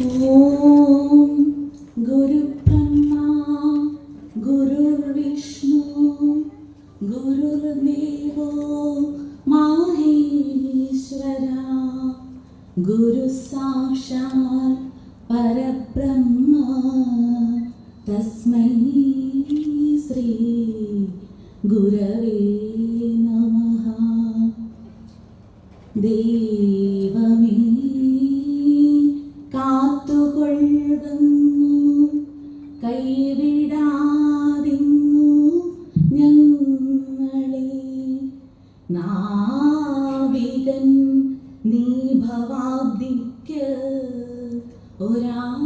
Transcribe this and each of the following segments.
ഓം ഗുരുബ്രഹ്മ ഗുരുർവിഷ്ണു ഗുരുർദേവോ മഹേശ്വര ഗുരു സാക്ഷാൽ പരബ്രഹ്മ ശ്രീ ഗുരവേ നമഃ. ദൈവമേ കൈവിടാതിങ്ങു ഞങ്ങളെ. നാവികൻ നീ ഭവാബ്ദിക്ക് ഒരാവിവൻ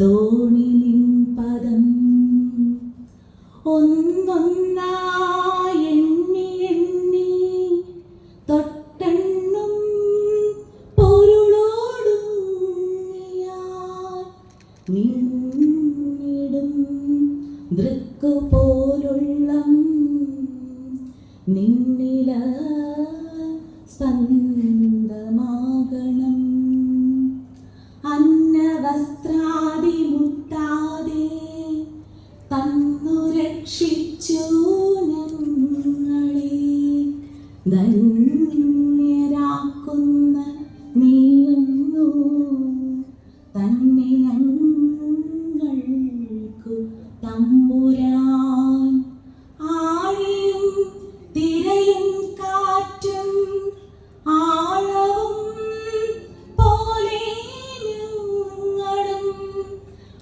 തോണി നിൻ പദം. ഒന്നൊന്നായി ദൃക്കു പോലുള്ള നിന്നില സ്പന്ദമാകണം. അന്നവസ്ത്രാദി മുട്ടാതെ തന്നു രക്ഷിച്ചു ഞങ്ങളെ. ധന്യരാക്കുന്ന നീയുന്നു തന്നെ ഞങ്ങൾക്കു തമ്പുരാൻ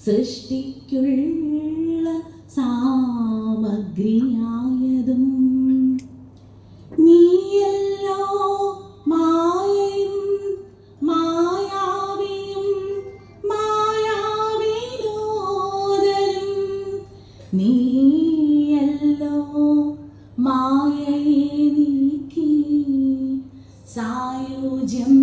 സൃഷ്ടിക്കുള്ള സാമഗ്രിയായതും നീയല്ലോ മായയും മായാവിയും മായാവിനോദരും നീയല്ലോ മായയെ നീക്കി സായുജ്യം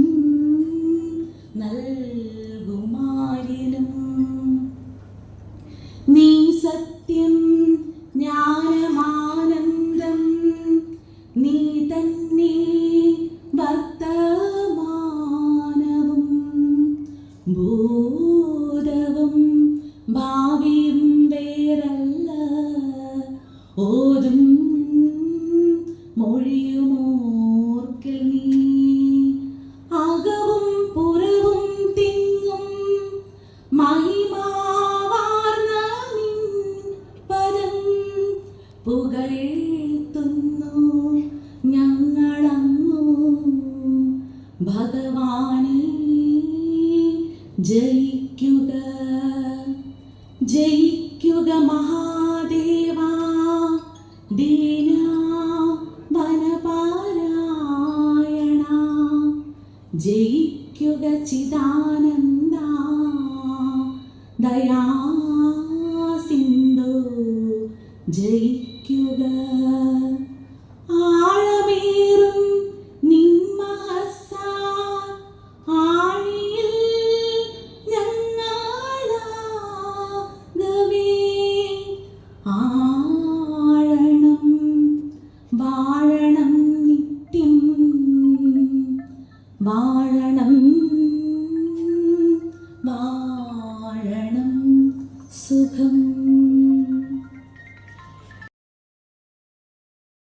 ഭൂതവും ഭാവിയും വേറല്ല. ഓതും മൊഴിയുമോർക്കിൽ ജയിക്കുക ജയിക്കുക മഹാദേവ. ദീന വനപാരായണ. ജയിക്കുക ചിദാനന്ദ. ദയാ സിന്ധു ജയിക്കുക വാഴണം സുഖം.